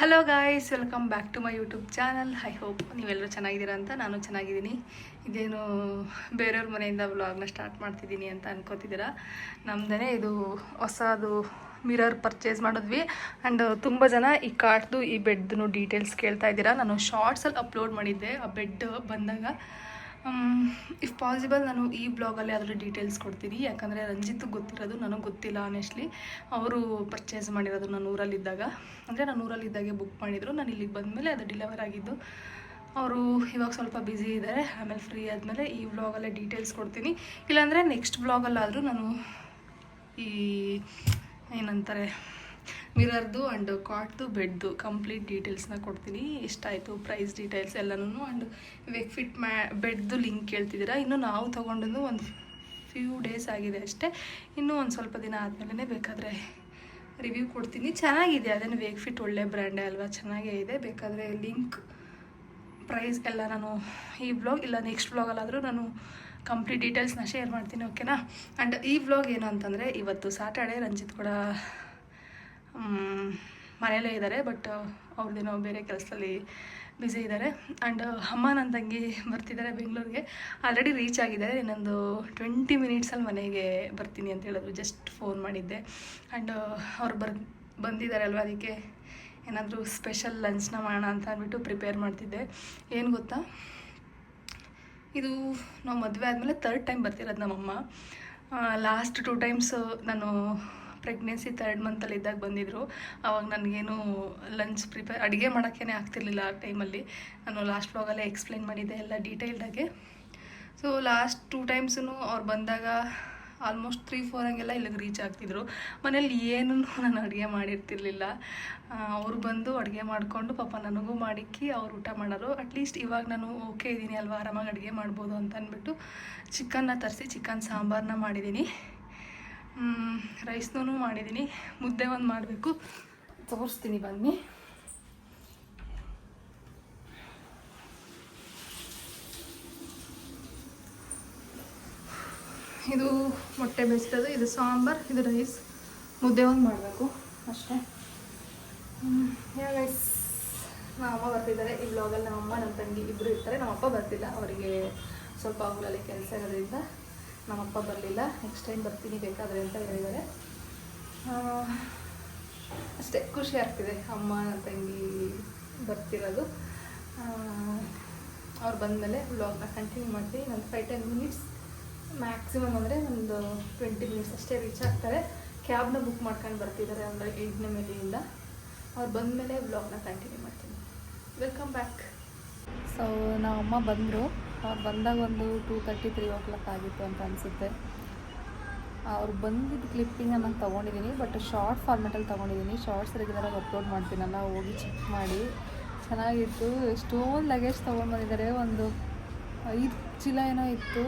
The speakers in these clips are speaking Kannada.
Hello guys welcome back to my YouTube channel I hope ನೀವೆಲ್ಲರೂ ಚೆನ್ನಾಗಿದ್ದೀರಾ ಅಂತ ನಾನು ಚೆನ್ನಾಗಿದ್ದೀನಿ. ಇದೇನು ಬೇರೆಯವ್ರ ಮನೆಯಿಂದ ವ್ಲಾಗ್ನ ಸ್ಟಾರ್ಟ್ ಮಾಡ್ತಿದ್ದೀನಿ ಅಂತ ಅನ್ಕೋತಿದ್ದೀರಾ? ನಮ್ದೇ ಇದು ಹೊಸದು ಮಿರರ್ ಪರ್ಚೇಸ್ ಮಾಡಿದ್ವಿ. ಆ್ಯಂಡ್ ತುಂಬ ಜನ ಈ ಕಾಟ್ದು ಈ ಬೆಡ್ದು ಡೀಟೇಲ್ಸ್ ಕೇಳ್ತಾ ಇದ್ದೀರಾ. ನಾನು ಶಾರ್ಟ್ಸಲ್ಲಿ ಅಪ್ಲೋಡ್ ಮಾಡಿದ್ದೆ. ಆ ಬೆಡ್ ಬಂದಾಗ ಇಫ್ ಪಾಸಿಬಲ್ ನಾನು ಈ ಬ್ಲಾಗಲ್ಲಿ ಅದರ ಡೀಟೇಲ್ಸ್ ಕೊಡ್ತೀನಿ. ಯಾಕಂದರೆ ರಂಜಿತ್ ಗೊತ್ತಿರೋದು ನನಗೆ ಗೊತ್ತಿಲ್ಲ ಆನೆಸ್ಟ್ಲಿ ಅವರು ಪರ್ಚೇಸ್ ಮಾಡಿರೋದು ನಾನು ಊರಲ್ಲಿದ್ದಾಗ. ಅಂದರೆ ನಾನು ಊರಲ್ಲಿದ್ದಾಗೆ ಬುಕ್ ಮಾಡಿದರು. ನಾನು ಇಲ್ಲಿಗೆ ಬಂದಮೇಲೆ ಅದು ಡಿಲಿವರ್ ಆಗಿದ್ದು. ಅವರು ಇವಾಗ ಸ್ವಲ್ಪ ಬ್ಯುಸಿ ಇದ್ದಾರೆ ಆಮೇಲೆ ಫ್ರೀ ಆದಮೇಲೆ ಈ ಬ್ಲಾಗಲ್ಲೇ ಡೀಟೇಲ್ಸ್ ಕೊಡ್ತೀನಿ. ಇಲ್ಲಾಂದರೆ ನೆಕ್ಸ್ಟ್ ಬ್ಲಾಗಲ್ಲಾದರೂ ನಾನು ಈ ಏನಂತಾರೆ ಮಿರರ್ದು ಆ್ಯಂಡ್ ಕಾಟ್ದು ಬೆಡ್ದು ಕಂಪ್ಲೀಟ್ ಡೀಟೇಲ್ಸ್ನ ಕೊಡ್ತೀನಿ. ಎಷ್ಟಾಯಿತು ಪ್ರೈಸ್ ಡೀಟೇಲ್ಸ್ ಎಲ್ಲನೂ ಆ್ಯಂಡ್ ವೆಗ್ ಫಿಟ್ ಮ್ಯಾ ಬೆಡ್ದು ಲಿಂಕ್ ಕೇಳ್ತಿದ್ದೀರಾ. ಇನ್ನು ನಾವು ತೊಗೊಂಡು ಒಂದು ಫ್ಯೂ ಡೇಸ್ ಆಗಿದೆ ಅಷ್ಟೇ. ಇನ್ನೂ ಒಂದು ಸ್ವಲ್ಪ ದಿನ ಆದಮೇಲೆ ಬೇಕಾದರೆ ರಿವ್ಯೂ ಕೊಡ್ತೀನಿ. ಚೆನ್ನಾಗಿದೆ. ಅದೇನು ವೇಗ್ ಫಿಟ್ ಒಳ್ಳೆ ಬ್ರ್ಯಾಂಡೇ ಅಲ್ವಾ? ಚೆನ್ನಾಗೇ ಇದೆ. ಬೇಕಾದರೆ ಲಿಂಕ್ ಪ್ರೈಸ್ ಎಲ್ಲ ನಾನು ಈ ಬ್ಲಾಗ್ ಇಲ್ಲ ನೆಕ್ಸ್ಟ್ ಬ್ಲಾಗಲ್ಲಾದರೂ ನಾನು ಕಂಪ್ಲೀಟ್ ಡೀಟೇಲ್ಸ್ನ ಶೇರ್ ಮಾಡ್ತೀನಿ ಓಕೆನಾ ಆ್ಯಂಡ್ ಈ ವ್ಲಾಗ್ ಏನು ಅಂತಂದರೆ, ಇವತ್ತು ಸ್ಯಾಟರ್ಡೇ ರಂಜಿತ್ ಕೂಡ ಮನೆಯಲ್ಲೇ ಇದ್ದಾರೆ ಬಟ್ ಅವ್ರದ್ದೇನೋ ಬೇರೆ ಕೆಲಸದಲ್ಲಿ ಬ್ಯುಸಿ ಇದ್ದಾರೆ. ಆ್ಯಂಡ್ ಅಮ್ಮ ನನ್ನ ತಂಗಿ ಬರ್ತಿದ್ದಾರೆ ಬೆಂಗಳೂರಿಗೆ. ಆಲ್ರೆಡಿ ರೀಚ್ ಆಗಿದ್ದಾರೆ. ಇನ್ನೊಂದು ಟ್ವೆಂಟಿ ಮಿನಿಟ್ಸಲ್ಲಿ ಮನೆಗೆ ಬರ್ತೀನಿ ಅಂತ ಹೇಳಿದ್ರು. ಜಸ್ಟ್ ಫೋನ್ ಮಾಡಿದ್ದೆ. ಆ್ಯಂಡ್ ಅವ್ರು ಬರ್ ಬಂದಿದ್ದಾರೆ ಅಲ್ವಾ ಅದಕ್ಕೆ ಏನಾದರೂ ಸ್ಪೆಷಲ್ ಲಂಚ್ನ ಮಾಡೋಣ ಅಂತ ಅಂದ್ಬಿಟ್ಟು ಪ್ರಿಪೇರ್ ಮಾಡ್ತಿದ್ದೆ. ಏನು ಗೊತ್ತಾ? ಇದು ನಾವು ಮದುವೆ ಆದಮೇಲೆ ಥರ್ಡ್ ಟೈಮ್ ಬರ್ತಿರೋದು ನಮ್ಮಮ್ಮ. ಲಾಸ್ಟ್ ಟೂ ಟೈಮ್ಸ್ ನಾನು ಪ್ರೆಗ್ನೆನ್ಸಿ ತರ್ಡ್ ಮಂತಲ್ಲಿ ಇದ್ದಾಗ ಬಂದಿದ್ದರು ಆವಾಗ ನನಗೇನು ಲಂಚ್ ಪ್ರಿಪೇರ್ ಅಡುಗೆ ಮಾಡೋಕ್ಕೇ ಆಗ್ತಿರ್ಲಿಲ್ಲ ಆ ಟೈಮಲ್ಲಿ ನಾನು ಲಾಸ್ಟ್ ಬ್ಲಾಗಲ್ಲೇ ಎಕ್ಸ್ಪ್ಲೈನ್ ಮಾಡಿದ್ದೆ ಎಲ್ಲ ಡೀಟೇಲ್ಡಾಗೆ ಸೊ ಲಾಸ್ಟ್ ಟೂ ಟೈಮ್ಸೂ ಅವ್ರು ಬಂದಾಗ ಆಲ್ಮೋಸ್ಟ್ ತ್ರೀ ಫೋರ್ ಹಂಗೆಲ್ಲ ಇಲ್ಲಿಗೆ ರೀಚ್ ಆಗ್ತಿದ್ರು. ಮನೇಲಿ ಏನೂ ನಾನು ಅಡುಗೆ ಮಾಡಿರ್ತಿರ್ಲಿಲ್ಲ. ಅವರು ಬಂದು ಅಡುಗೆ ಮಾಡಿಕೊಂಡು ಪಾಪ ನನಗೂ ಮಾಡಿಕ್ಕಿ ಅವ್ರು ಊಟ ಮಾಡೋರು. ಅಟ್ಲೀಸ್ಟ್ ಇವಾಗ ನಾನು ಓಕೆ ಇದ್ದೀನಿ ಅಲ್ವಾ, ಆರಾಮಾಗಿ ಅಡುಗೆ ಮಾಡ್ಬೋದು ಅಂತ ಅಂದ್ಬಿಟ್ಟು ಚಿಕನ್ನ ತರಿಸಿ ಚಿಕನ್ ಸಾಂಬಾರನ್ನ ಮಾಡಿದ್ದೀನಿ ರೈಸ್ನೂ ಮಾಡಿದ್ದೀನಿ ಮುದ್ದೆ ಒಂದು ಮಾಡಬೇಕು. ತೋರಿಸ್ತೀನಿ, ಬನ್ನಿ. ಇದು ಮೊಟ್ಟೆ ಬೇಯಿಸಿರೋದು ಇದು ಸಾಂಬಾರ್, ಇದು ರೈಸ್. ಮುದ್ದೆ ಒಂದು ಮಾಡಬೇಕು, ಅಷ್ಟೇ. ರೈಸ್ ನಮ್ಮ ಅಮ್ಮ ಬರ್ತಿದ್ದಾರೆ. ಈ ಬ್ಲಾಗಲ್ಲಿ ನಮ್ಮ ಅಮ್ಮ ನನ್ನ ತಂಗಿ ಇಬ್ಬರು ಇರ್ತಾರೆ. ನಮ್ಮಪ್ಪ ಬರ್ತಿಲ್ಲ. ಅವರಿಗೆ ಸ್ವಲ್ಪ ಅವುಗಳಲ್ಲಿ ಕೆಲಸ ಇರೋದ್ರಿಂದ. ನಮ್ಮಪ್ಪ ಬರಲಿಲ್ಲ. ನೆಕ್ಸ್ಟ್ ಟೈಮ್ ಬರ್ತೀನಿ ಬೇಕಾದರೆ ಅಂತ ಹೇಳಿದ್ದಾರೆ. ಅಷ್ಟೇ, ಖುಷಿ ಆಗ್ತಿದೆ ಅಮ್ಮ, ತಂಗಿ ಬರ್ತಿರೋದು. ಅವ್ರು ಬಂದಮೇಲೆ ವ್ಲಾಗ್ನ ಕಂಟಿನ್ಯೂ ಮಾಡ್ತೀನಿ. ಒಂದು ಫೈವ್ ಟೆನ್ ಮಿನಿಟ್ಸ್ ಮ್ಯಾಕ್ಸಿಮಮ್ ಅಂದರೆ ಒಂದು ಟ್ವೆಂಟಿ ಮಿನಿಟ್ಸ್ ಅಷ್ಟೇ ರೀಚ್ ಆಗ್ತಾರೆ. ಕ್ಯಾಬ್ನ ಬುಕ್ ಮಾಡ್ಕೊಂಡು ಬರ್ತಿದ್ದಾರೆ ಅಂದರೆ ಎಂಟನೇ ಮೇಲೆಯಿಂದ ಅವ್ರು ಬಂದಮೇಲೆ ವ್ಲಾಗ್ನ ಕಂಟಿನ್ಯೂ ಮಾಡ್ತೀನಿ. ವೆಲ್ಕಮ್ ಬ್ಯಾಕ್ ಸೊ ನಮ್ಮಮ್ಮ ಬಂದರು. ಅವ್ರು ಬಂದಾಗ ಒಂದು two thirty, three o'clock ಆಗಿತ್ತು ಅಂತ ಅನಿಸುತ್ತೆ. ಅವ್ರು ಬಂದಿದ್ದು ಕ್ಲಿಪ್ಪಿಂಗ್ ನಾನು ತೊಗೊಂಡಿದ್ದೀನಿ, ಬಟ್ ಶಾರ್ಟ್ ಫಾರ್ಮೆಟಲ್ಲಿ ತೊಗೊಂಡಿದ್ದೀನಿ. ಶಾರ್ಟ್ಸ್ ರೆಗ್ಯುಲರಾಗಿ ಅಪ್ಲೋಡ್ ಮಾಡ್ತೀನಲ್ಲ ಹೋಗಿ ಚೆಕ್ ಮಾಡಿ. ಚೆನ್ನಾಗಿತ್ತು. ಎಷ್ಟೊಂದು ಲಗೇಜ್ ತೊಗೊಂಡು ಬಂದಿದ್ದಾರೆ, ಒಂದು ಐದು ಚೀಲ ಏನೋ ಇತ್ತು.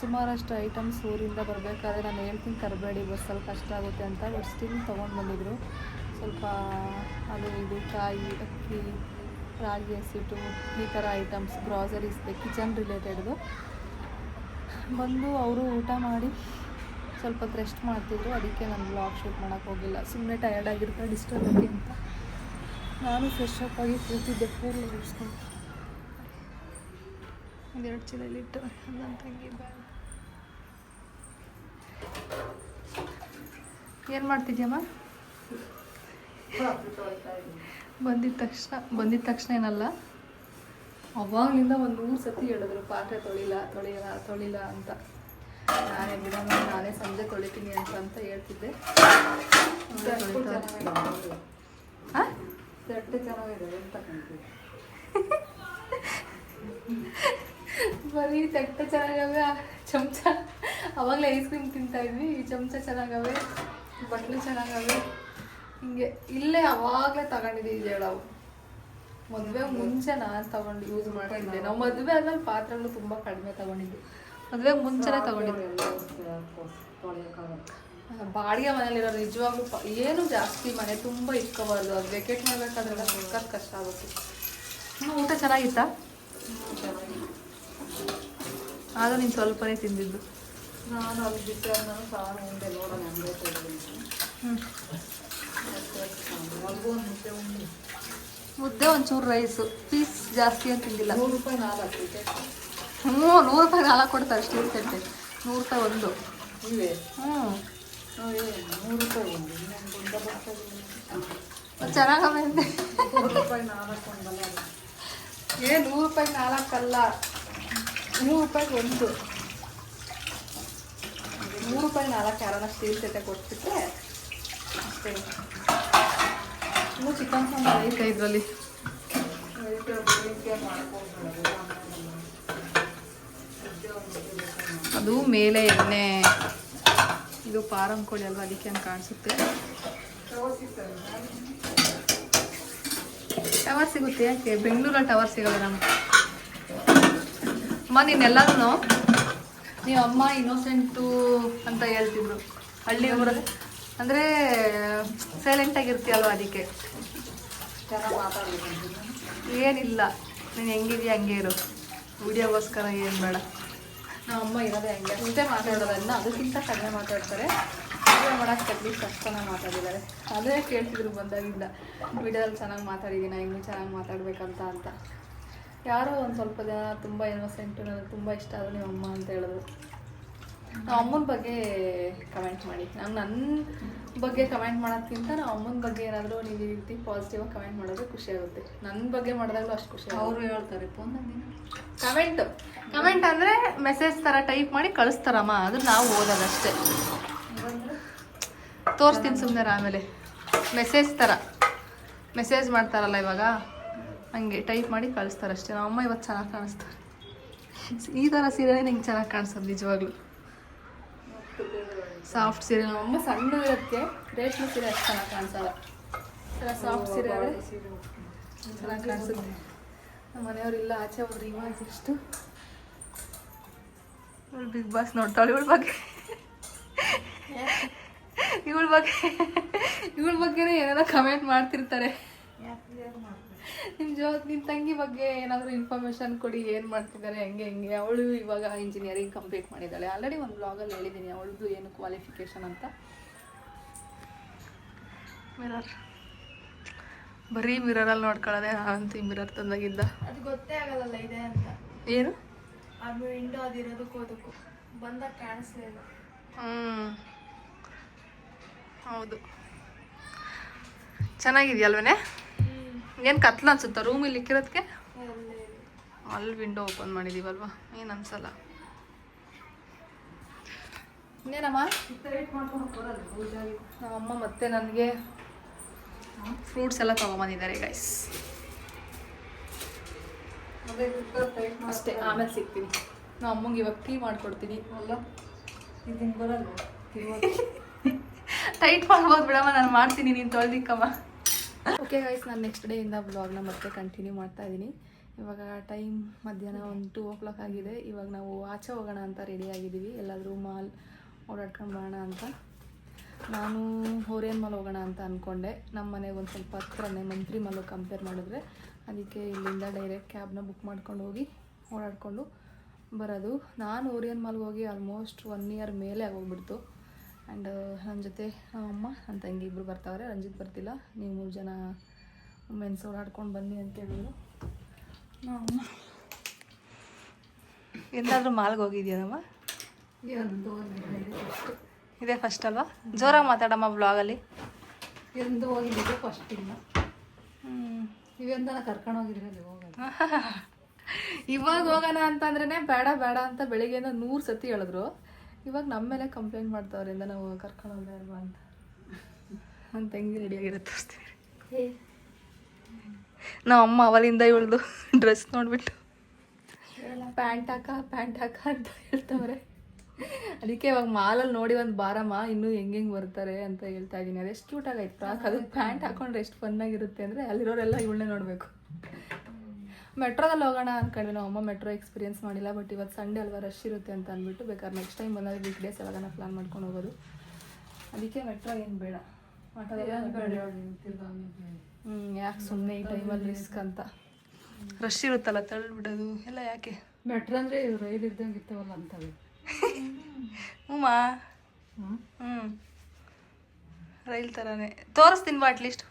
ಸುಮಾರಷ್ಟು ಐಟಮ್ಸ್ ಊರಿಂದ ಬರಬೇಕಾದ್ರೆ ನಾನು ಹೇಳ್ತೀನಿ, ತರಬೇಡಿ, ಬಸ್ಸಲ್ಲಿ ಕಷ್ಟ ಆಗುತ್ತೆ ಅಂತ, ಬಟ್ ಸ್ಟಿಲ್ ತೊಗೊಂಡು ಬಂದಿದ್ರು. ಸ್ವಲ್ಪ ಅದು ಇದು, ಕಾಯಿ, ಅಕ್ಕಿ ರಾಗಿ ಹಸಿಟ್ಟು, ಈ ಥರ ಐಟಮ್ಸ್ ಗ್ರಾಸರೀಸ್ ಕಿಚನ್ ರಿಲೇಟೆಡ್ದು ಬಂದು ಅವರು ಊಟ ಮಾಡಿ ಸ್ವಲ್ಪ ಹೊತ್ತು ರೆಸ್ಟ್ ಮಾಡ್ತಿದ್ರು. ಅದಕ್ಕೆ ನಾನು ಬ್ಲಾಗ್ ಶೂಟ್ ಮಾಡೋಕೆ ಹೋಗಿಲ್ಲ. ಸುಮ್ಮನೆ ಟಯರ್ಡ್ ಆಗಿರ್ತಾರೆ ಡಿಸ್ಟರ್ಬ್ ಆಗಿ ಅಂತ. ನಾನು ಫ್ರೆಶ್ ಅಪ್ ಆಗಿ ಕೂತಿದ್ದೆ ಕೂಡಲೇ ಇಡ್ಸ್ಕೊಂಡು ಒಂದೆರಡು ಚೀಲಲ್ಲಿಟ್ಟು ನನ್ನ ತಂಗಿ ಏನು ಮಾಡ್ತಿದ್ಯಮ್ಮ? ಬಂದಿದ ತಕ್ಷಣ ಬಂದಿದ ತಕ್ಷಣ ಏನಲ್ಲ ಅವಾಗಲಿಂದ ಒಂದು ನೂರು ಸತಿ ಹೇಳಿದ್ರು ಪಾತ್ರೆ ತೊಳಿಲ್ಲ ತೊಳಿಲ್ಲ ತೊಳಿಲ್ಲ ಅಂತ. ನಾನೇ ಬಿಡೋಣ ನಾನೇ ಸಂಜೆ ತೊಳಿತೀನಿ ಅಂತ ಅಂತ ಹೇಳ್ತಿದ್ದೆ? ತಟ್ಟೆ ಚೆನ್ನಾಗಿದೆ ಅಂತ ಬರೀ ತಟ್ಟೆ ಚೆನ್ನಾಗವೆ ಚಮಚ. ಅವಾಗಲೇ ಐಸ್ ಕ್ರೀಮ್ ತಿಂತಾ ಇದ್ವಿ ಈ ಚಮಚ ಚೆನ್ನಾಗವೆ ಬಟ್ಲು ಚೆನ್ನಾಗವೆ. ಹಿಂಗೆ ಇಲ್ಲೇ ಅವಾಗಲೇ ತಗೊಂಡಿದ್ದೀವಿ ಹೇಳವು ಮದುವೆ ಮುಂಚೆ ನಾನು ತಗೊಂಡು ಯೂಸ್ ಮಾಡ್ತಿದ್ದೆ. ನಾವು ಮದುವೆ ಆದ್ಮೇಲೆ ಪಾತ್ರೆಗಳು ತುಂಬ ಕಡಿಮೆ ತಗೊಂಡಿದ್ದು. ಮದುವೆ ಮುಂಚೆನೇ ತಗೊಂಡಿದ್ದೆ. ಬಾಡಿಗೆ ಮನೇಲಿರೋ ನಿಜವಾಗ್ಲೂ ಏನು ಜಾಸ್ತಿ ಮನೆ ತುಂಬ ಇಟ್ಕೋಬಾರ್ದು. ಅದು ವೆಕೇಟ್ ಮಾಡಬೇಕಾದ್ರೆಲ್ಲ ಸಿಕ್ಕದ್ ಕಷ್ಟ ಆಗುತ್ತೆ. ಹ್ಞೂ ಊಟ ಚೆನ್ನಾಗಿತ್ತಾ? ಆಗ ನೀನು ಸ್ವಲ್ಪನೇ ತಿಂದಿದ್ದು. ನಾನು ಅಲ್ಲಿ ಬಿಟ್ಟು ನಾನು ಸಾರು ಮುಂದೆ ನೋಡೋಣ ಹ್ಞೂ ಮುದ್ದೆ ಒಂಚೂರು ರೈಸು ಪೀಸ್ ಜಾಸ್ತಿ ಅಂತ ತಿಂದಿಲ್ಲ ನೂರು ರೂಪಾಯಿ ನಾಲ್ಕು ಹ್ಞೂ ನೂರು ರೂಪಾಯಿ ನಾಲ್ಕು ಕೊಡ್ತಾರೆ ಸ್ಟೀಲ್ ತಟ್ಟೆ ನೂರು ರೂಪಾಯಿ ಒಂದು. ಇವೆ? ಹ್ಞೂ. ನೂರು ರೂಪಾಯಿ ಒಂದು. ಚೆನ್ನಾಗವೆ ನೂರು ರೂಪಾಯಿ ನಾಲ್ಕು. ಏ ನೂರು ರೂಪಾಯಿ ನಾಲ್ಕಲ್ಲ ನೂರು ರೂಪಾಯಿ ಒಂದು. ನೂರು ರೂಪಾಯಿ ನಾಲ್ಕು ಯಾರನ್ನ ಸ್ಟೀಲ್ ತಟ್ಟೆ ಕೊಟ್ಬಿಟ್ರೆ ಅಷ್ಟೇ. ಐತೆ ಇದರಲ್ಲಿ ಬೇಕು. ಅದು ಮೇಲೆ ಎಣ್ಣೆ. ಇದು ಪಾರಂ ಕೋಳಿ ಅಲ್ವಾ ಅದಕ್ಕೆ ಹಂಗೆ ಕಾಣಿಸುತ್ತೆ. ಟವರ್ ಸಿಗುತ್ತೆ ಯಾಕೆ? ಬೆಂಗಳೂರಲ್ಲಿ ಟವರ್ ಸಿಗಲ್ಲ ನಮ್ಗೆ. ಅಮ್ಮ ನೀನೆಲ್ಲರೂ ನೀವು ಅಮ್ಮ ಇನ್ನೋಸೆಂಟು ಅಂತ ಹೇಳ್ತಿದ್ರು. ಹಳ್ಳಿ ಊರಲ್ಲಿ. ಅಂದರೆ ಸೈಲೆಂಟಾಗಿರ್ತೀಯಲ್ವ ಅದಕ್ಕೆ? ಏನಿಲ್ಲ. ನೀನು ಹೆಂಗಿದೆಯಾ ಹಂಗೆ ಇರು. ವಿಡಿಯೋಗೋಸ್ಕರ ಏನು ಬೇಡ. ನಮ್ಮ ಅಮ್ಮ ಇರೋದೇ ಹಂಗೆ. ಅಷ್ಟೇ ಮಾತಾಡೋದನ್ನ ಅದಕ್ಕಿಂತ ಕಡಿಮೆ ಮಾತಾಡ್ತಾರೆ. ವಿಡಿಯೋ ಮಾಡೋಕ್ಕೆ ಕಡ್ಲಿ ಅಷ್ಟು ಚೆನ್ನಾಗಿ ಮಾತಾಡಿದ್ದಾರೆ. ಅದೇ ಕೇಳ್ತಿದ್ರು ಬಂದಾಗಿಂದ. ವಿಡಿಯೋದಲ್ಲಿ ಚೆನ್ನಾಗಿ ಮಾತಾಡಿದ್ದೀನಿ ಇನ್ನೂ ಚೆನ್ನಾಗಿ ಮಾತಾಡಬೇಕಂತ ಅಂತ. ಯಾರೋ ಒಂದು ಸ್ವಲ್ಪ ಜನ ತುಂಬ ಇನ್ನೋಸೆಂಟು ನನಗೆ ತುಂಬ ಇಷ್ಟ ಅದು ನಿಮ್ಮ ಅಮ್ಮ ಅಂತ ಹೇಳಿದ್ರು. ನಮ್ಮ ಅಮ್ಮನ ಬಗ್ಗೆ ಕಮೆಂಟ್ ಮಾಡಿ. ನಂಗೆ ನನ್ನ ಬಗ್ಗೆ ಕಮೆಂಟ್ ಮಾಡೋದ್ಕಿಂತ ನಾವು ಅಮ್ಮನ ಬಗ್ಗೆ ಏನಾದರೂ ನೀವು ಈ ರೀತಿ ಪಾಸಿಟಿವ್ ಆಗಿ ಕಮೆಂಟ್ ಮಾಡಿದ್ರೆ ಖುಷಿ ಆಗುತ್ತೆ. ನನ್ನ ಬಗ್ಗೆ ಮಾಡಿದಾಗಲೂ ಅಷ್ಟು ಖುಷಿ ಅವರು ಹೇಳ್ತಾರೆ ಫೋನಲ್ಲಿ ಕಮೆಂಟ್ ಕಮೆಂಟ್ ಅಂದರೆ ಮೆಸೇಜ್ ಥರ ಟೈಪ್ ಮಾಡಿ ಕಳಿಸ್ತಾರಮ್ಮ. ಅದು ನಾವು ಓದೋದಷ್ಟೇ. ತೋರಿಸ್ತೀನಿ ಸುಮ್ಮನೆ ಆಮೇಲೆ. ಮೆಸೇಜ್ ಥರ ಮೆಸೇಜ್ ಮಾಡ್ತಾರಲ್ಲ ಇವಾಗ? ಹಂಗೆ ಟೈಪ್ ಮಾಡಿ ಕಳಿಸ್ತಾರಷ್ಟೇ. ನಮ್ಮ ಅಮ್ಮ ಇವತ್ತು ಚೆನ್ನಾಗಿ ಕಾಣಿಸ್ತಾರೆ. ಈ ಥರ ಸೀರೆ ನಿಂಗೆ ಚೆನ್ನಾಗಿ ಕಾಣಿಸೋದು ನಿಜವಾಗ್ಲೂ. ಸಾಫ್ಟ್ ಸೀರೆ ನಮ್ಮ ಸಣ್ಣ ಇರೋದಕ್ಕೆ ರೇಷ್ಮೆ ಸೀರೆ ಅಷ್ಟು ಚೆನ್ನಾಗಿ ಕಾಣಿಸಲ್ಲ. ಸಾಫ್ಟ್ ಸೀರೆ ಆದರೆ ಚೆನ್ನಾಗಿ ಕಾಣಿಸುತ್ತೆ. ನಮ್ಮ ಮನೆಯವರಿಲ್ಲ ಆಚೆ ಅವ್ರು ಇವಾಗ ಇಷ್ಟು. ಇವಳು ಬಿಗ್ ಬಾಸ್ ನೋಡ್ತಾಳೆ ಇವಳ ಬಗ್ಗೆ. ಇವಳ ಬಗ್ಗೆ. ಇವಳ ಬಗ್ಗೆನೇ ಏನಾರ ಕಮೆಂಟ್ ಮಾಡ್ತಿರ್ತಾರೆ. ನಿಮ್ಮ ಜೋ ನಿಮ್ಮ ತಂಗಿ ಬಗ್ಗೆ ಏನಾದರೂ ಇನ್ಫಾರ್ಮೇಷನ್ ಕೊಡಿ ಏನು ಮಾಡ್ತಿದ್ದಾರೆ ಹೆಂಗೆ ಹೆಂಗೆ? ಅವಳು ಇವಾಗ ಇಂಜಿನಿಯರಿಂಗ್ ಕಂಪ್ಲೀಟ್ ಮಾಡಿದ್ದಾಳೆ ಆಲ್ರೆಡಿ ಒಂದು ಬ್ಲಾಗಲ್ಲಿ ಹೇಳಿದ್ದೀನಿ ಅವಳದು ಏನು ಕ್ವಾಲಿಫಿಕೇಷನ್ ಅಂತ. ಮಿರರ್ ಬರೀ ಮಿರರಲ್ಲಿ ನೋಡ್ಕೊಳ್ಳೋದೆ ಅಂತ ಈ ಮಿರರ್ ತಂದಾಗಿದ್ದ. ಅದು ಗೊತ್ತೇ ಆಗಲ್ಲ ಇದೆ ಅಂತ. ಏನು? ಅದು ವಿಂಡೋ ಅದಿರೋದಕ್ಕೂ ಅದಕ್ಕೂ. ಬಂದಾಗ ಕಾಣಿಸ್ಲಿಲ್ಲ ಹ್ಞೂ ಹೌದು. ಚೆನ್ನಾಗಿದೆಯಲ್ವೇ ಏನು ಕತ್ಲ ಅನ್ಸುತ್ತಾ? ರೂಮಲ್ಲಿ ಇಕ್ಕಿರೋದಕ್ಕೆ ಅಲ್ಲಿ ವಿಂಡೋ ಓಪನ್ ಮಾಡಿದೀವಲ್ವಾ? ಏನು ಅನ್ಸಲ್ಲ. ಇನ್ನೇನಮ್ಮ? ನಮ್ಮಮ್ಮ ಮತ್ತೆ ನನಗೆ ಫ್ರೂಟ್ಸ್ ಎಲ್ಲ ತೊಗೊಂಬಂದಿದ್ದಾರೆ ಗೈಸ್ ಅಷ್ಟೇ ಆಮೇಲೆ ಸಿಗ್ತೀನಿ. ನಮ್ಮ ಅಮ್ಮಂಗೆ ಇವಾಗ ಟೀ ಮಾಡ್ಕೊಡ್ತೀನಿ. ಅಲ್ಲ ಇದನ್ನ ಬರಲ್ಲ ಟೈಟ್ ಮಾಡ್ಬೋದು ಬಿಡಮ್ಮ ನಾನು ಮಾಡ್ತೀನಿ ನೀನು ತೊಳ್ದಿಕ್ಕಮ್ಮ. ಓಕೆ ಗೈಸ್ ನಾನು ನೆಕ್ಸ್ಟ್ ಡೇ ಇಂದ ಬ್ಲಾಗ್ನ ಮತ್ತೆ ಕಂಟಿನ್ಯೂ ಮಾಡ್ತಾ ಇದ್ದೀನಿ ಇವಾಗ ಟೈಮ್ ಮಧ್ಯಾಹ್ನ ಒಂದು ಟೂ ಓ ಕ್ಲಾಕ್ ಆಗಿದೆ. ಇವಾಗ ನಾವು ಆಚೆ ಹೋಗೋಣ ಅಂತ ರೆಡಿ ಆಗಿದ್ದೀವಿ. ಎಲ್ಲಾದರೂ ಮಾಲ್ ಓಡಾಡ್ಕೊಂಡು ಬರೋಣ ಅಂತ. ನಾನು ಹೋರೇನ್ ಮಾಲ್ ಹೋಗೋಣ ಅಂತ ಅಂದ್ಕೊಂಡೆ ನಮ್ಮ ಮನೆಗೆ ಒಂದು ಸ್ವಲ್ಪ ಹತ್ರನೇ ಮಂತ್ರಿ ಮಾಲು ಕಂಪೇರ್ ಮಾಡಿದ್ರೆ, ಅದಕ್ಕೆ ಇಲ್ಲಿಂದ ಡೈರೆಕ್ಟ್ ಕ್ಯಾಬ್ನ ಬುಕ್ ಮಾಡ್ಕೊಂಡು ಹೋಗಿ ಓಡಾಡಿಕೊಂಡು ಬರೋದು. ನಾನು ಓರಿಯನ್ ಮಾಲ್ಗೆ ಹೋಗಿ ಆಲ್ಮೋಸ್ಟ್ ಒನ್ ಇಯರ್ ಮೇಲೆ ಆಗೋಗ್ಬಿಡ್ತು. ಆ್ಯಂಡ್ ನನ್ನ ಜೊತೆ ಅಮ್ಮ ನನ್ನ ತಂಗಿ ಇಬ್ಬರು ಬರ್ತಾವ್ರೆ. ರಂಜಿತ್ ಬರ್ತಿಲ್ಲ. ನೀವು ಮೂರು ಜನ ಮೆನ್ಸ್ ಓಡಾಡ್ಕೊಂಡು ಬನ್ನಿ ಅಂತ ಹೇಳಿದ್ರು. ಅಮ್ಮ. ಎಲ್ಲಾದರೂ ಮಾಲ್ಗೆ ಹೋಗಿದ್ಯಾನಮ್ಮ ಇದೇ ಫಸ್ಟ್ ಅಲ್ವಾ? ಜೋರಾಗಿ ಮಾತಾಡಮ್ಮ ಬ್ಲಾಗಲ್ಲಿ ಎಂದು ಹೋಗಿದ್ದೆ ಫಸ್ಟ್ ಇಲ್ಲ. ಇವೆಂದ ಕರ್ಕೊಂಡು ಹೋಗಿದ್ರೆ ಹೋಗೋದು ಇವಾಗ ಹೋಗೋಣ ಅಂತಂದ್ರೆ ಬೇಡ ಬೇಡ ಅಂತ ಬೆಳಿಗ್ಗೆಯಿಂದ ನೂರು ಸತಿ ಹೇಳಿದ್ರು. ಇವಾಗ ನಮ್ಮ ಮೇಲೆ ಕಂಪ್ಲೇಂಟ್ ಮಾಡ್ತಾವ್ರಿಂದ ನಾವು ಕರ್ಕೊಂಡು ಹೋದ್ರೆ ಅಲ್ವಾ ಅಂತ. ನನ್ನ ತಂಗಿ ರೆಡಿಯಾಗಿರೋ ತೋರಿಸ್ತೀವಿ ನಮ್ಮ ಅಮ್ಮ ಅವಲಿಂದ ಇವಳ್ದು ಡ್ರೆಸ್ ನೋಡ್ಬಿಟ್ಟು. ಪ್ಯಾಂಟ್ ಹಾಕ ಪ್ಯಾಂಟ್ ಹಾಕ ಅಂತ ಹೇಳ್ತವ್ರೆ. ಅದಕ್ಕೆ ಇವಾಗ ಮಾಲಲ್ಲಿ ನೋಡಿ ಒಂದು ಬಾರಮ್ಮ ಇನ್ನೂ ಹೆಂಗೆ ಹೆಂಗೆ ಬರ್ತಾರೆ ಅಂತ ಹೇಳ್ತಾ ಇದ್ದೀನಿ. ಅದು ಎಷ್ಟು ಕ್ಯೂಟ್ ಆಗೈತೆ ಫ್ರಾಕ್ ಪ್ಯಾಂಟ್ ಹಾಕೊಂಡ್ರೆ ಎಷ್ಟು ಫನ್ನಾಗಿರುತ್ತೆ ಅಂದರೆ ಅಲ್ಲಿರೋರೆಲ್ಲ ಇವಳನ್ನೇ ನೋಡಬೇಕು. ಮೆಟ್ರೋದಲ್ಲಿ ಹೋಗೋಣ ಅನ್ಕೊಂಡ್ವಿ ನಾವು. ಅಮ್ಮ ಮೆಟ್ರೋ ಎಕ್ಸ್ಪೀರಿಯನ್ಸ್ ಮಾಡಿಲ್ಲ ಬಟ್ ಇವತ್ತು ಸಂಡೇ ಅಲ್ವಾ ರಶ್ ಇರುತ್ತೆ ಅಂತ ಅಂದ್ಬಿಟ್ಟು ಬೇಕಾದ್ರೆ ನೆಕ್ಸ್ಟ್ ಟೈಮ್ ಬಂದಾಗ ವೀಕ್ ಡೇಸ್ ಯಾವಾಗ ಪ್ಲಾನ್ ಮಾಡ್ಕೊಂಡು ಹೋಗೋದು. ಅದಕ್ಕೆ ಮೆಟ್ರೋ ಏನು ಬೇಡ. ಹ್ಞೂ ಯಾಕೆ ಸುಮ್ಮನೆ ಈ ಟೈಮಲ್ಲಿ ರಿಸ್ಕ್ ಅಂತ. ರಶ್ ಇರುತ್ತಲ್ಲ ತಳ್ಳಿಬಿಡೋದು. ಎಲ್ಲ ಯಾಕೆ? ಮೆಟ್ರೋ ಅಂದರೆ ರೈಲ್ ಇದ್ದಂಗೆ ಇರ್ತಾವಲ್ಲ ಅಂತವೆ. ಹ್ಞೂ ಹ್ಞೂ ರೈಲ್ ಥರನೇ ತೋರಿಸ್ತೀನಿ ಬಾ ಅಟ್ಲೀಸ್ಟ್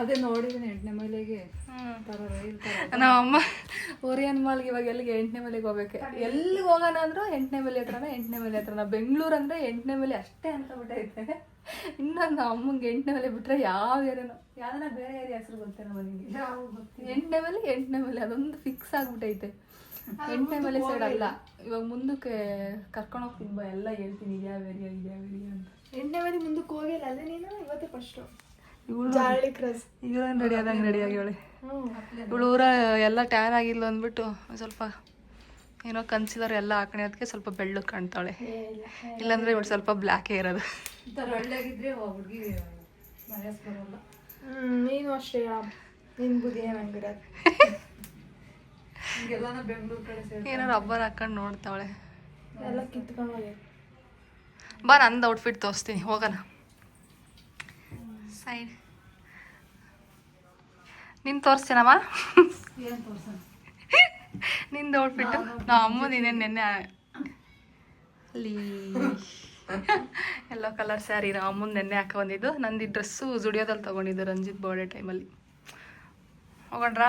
ಅದೇ ನೋಡಿದೀನಿ ಎಂಟನೇ ಮೈಲಿಗೆ. ಅಮ್ಮ ಓರಿಯನ್ ಮಾಲ್ಗೆ ಇವಾಗ ಎಲ್ಲಿಗೆ? ಎಂಟನೇ ಮಲೆಗೆ ಹೋಗ್ಬೇಕು. ಎಲ್ಲಿಗೆ ಹೋಗೋಣ ಅಂದ್ರೂ ಎಂಟನೇ ಮಲೆ ಹತ್ರನ ಎಂಟನೇ ಮಲೆ ಹತ್ರನ. ಬೆಂಗಳೂರು ಅಂದರೆ ಎಂಟನೇ ಮಲೆ ಅಷ್ಟೇ ಅಂತ ಬಿಟ್ಟೈತೆ. ಇನ್ನೊಂದು ಅಮ್ಮಂಗೆ ಎಂಟನೇ ಮಲೆ ಬಿಟ್ಟರೆ ಯಾವ ಏರಿಯಾನೋ ಯಾವ್ದನ ಬೇರೆ ಏರಿಯಾ ಹೆಸರು ಗೊತ್ತೇನೋ ನನಗೆ ಎಂಟನೇ ಮಲೆ ಎಂಟನೇ ಮಲೆ. ಅದೊಂದು ಫಿಕ್ಸ್ ಆಗ್ಬಿಟ್ಟೈತೆ. ಎಂಟನೇ ಮಲೆ ಸೈಡ್ ಅಲ್ಲ. ಇವಾಗ ಮುಂದಕ್ಕೆ ಕರ್ಕೊಂಡು ಹೋಗ್ತೀನಿ ಬಾ. ಎಲ್ಲ ಹೇಳ್ತೀನಿ ಇದ್ಯಾವ ಏರಿಯಾ ಇದ್ಯಾವ ಏರಿಯಾ ಅಂತ. ಎಂಟನೇ ಮೈಲಿ ಮುಂದಕ್ಕೆ ಹೋಗಿಲ್ಲ ಅಲ್ಲೇ ನೀನು? ಇವತ್ತೇ ಫಸ್ಟು ಇವಳೇನು ರೆಡಿ ಆದಂಗೆ ರೆಡಿ ಆಗ್ಯಾಳೆ ಇವಳು ಊರ ಎಲ್ಲ ಟ್ಯಾನ್ ಆಗಿಲ್ಲ ಅಂದ್ಬಿಟ್ಟು ಸ್ವಲ್ಪ ಏನೋ ಕನ್ಸಿಲರ್ ಎಲ್ಲ ಹಾಕಣೆ ಅದಕ್ಕೆ ಸ್ವಲ್ಪ ಬೆಳ್ಳು ಕಾಣ್ತಾಳೆ. ಇಲ್ಲಾಂದ್ರೆ ಇವಳು ಸ್ವಲ್ಪ ಬ್ಲ್ಯಾಕೇ ಇರೋದು. ನೀನು ಅಷ್ಟೇ ನಿನ್ ಬುದ್ಧಿ ಏನಂಗಿರೋದು. ಹಿಂಗೆಲ್ಲನ ಬೆಂಗಳೂರು ಕಡೆ ಏನೋ ರಬ್ಬರ್ ಹಾಕೊಂಡು ನೋಡ್ತಾಳೆ. ಎಲ್ಲ ಕಿತ್ಕೊಂಡು ಬಾ ನಂದು ಔಟ್ಫಿಟ್ ತೋರಿಸ್ತೀನಿ ಹೋಗೋಣ. ಸೈಡ್. ನಿನ್ ತೋರಿಸ್ತೀನಮ್ಮ? ನಿಂದು ಔಟ್ಫಿಟ್ಟು ಅಮ್ಮ ನೀನೇ ನೆನ್ನೆ ಅಲ್ಲಿ ಎಲ್ಲೋ ಕಲರ್ ಸ್ಯಾರಿ ನಾ ಅಮ್ಮನ ನೆನ್ನೆ ಹಾಕ ಬಂದಿದ್ದು. ನಂದು ಡ್ರೆಸ್ಸು ಜುಡಿಯೋದಲ್ಲಿ ತೊಗೊಂಡಿದ್ದು ರಂಜಿತ್ ಬರ್ಡೇ ಟೈಮಲ್ಲಿ. ಹೋಗೋಣ್ರಾ?